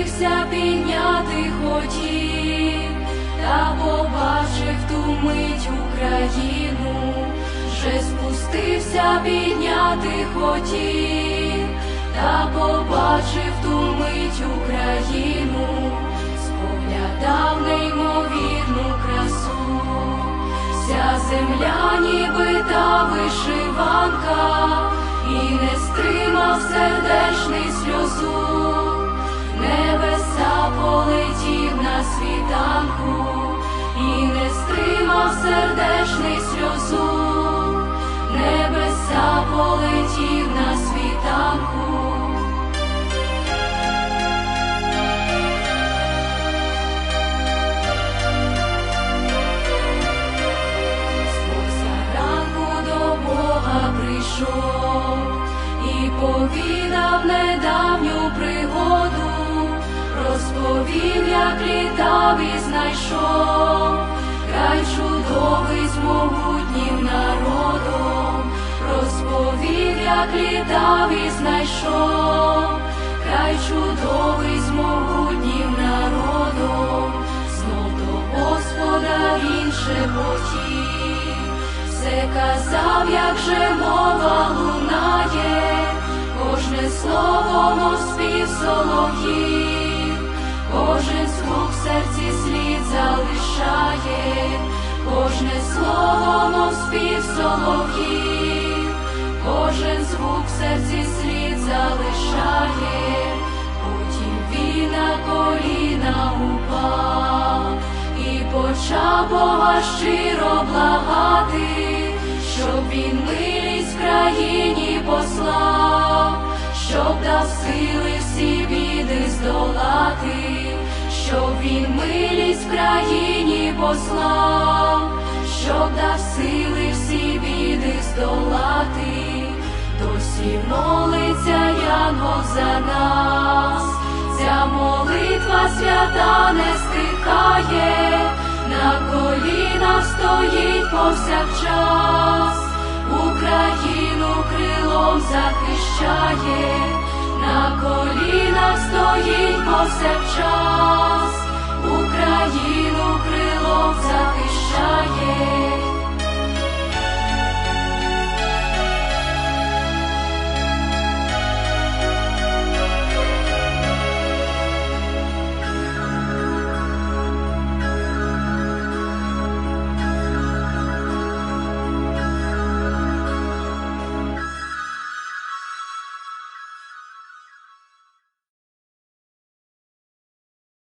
спустився підняти хотів, та побачив ту мить Україну, вже спустився підняти хотів, та побачив ту мить Україну, споглядав неймовірну красу, вся земля ніби та вишиванка, сердечний сльозу, небеса полетів на світанку. Споса ранку до Бога прийшов і повідав недавню пригоду, розповів, як літав і знайшов, край чудовий з могутнім народом, розповів, як літав і знайшов, край чудовий з могутнім народом, знов до Господа він шепотів, все казав, як же мова лунає, кожне слово, мов спів кожен звук в серці слід залишає, кожне слово, мов спів солов'їв, кожен звук в серці слід залишає, потім він на коліна упав. І почав Бога щиро благати, щоб він милість в країні послав, щоб дав сили всі біди щоб він милість в країні послав, щоб дав сили всі біди здолати, досі молиться Янгол за нас, ця молитва свята не стихає, на колінах стоїть повсякчас, Україну крилом захищає, на колінах стоїть повсякчас,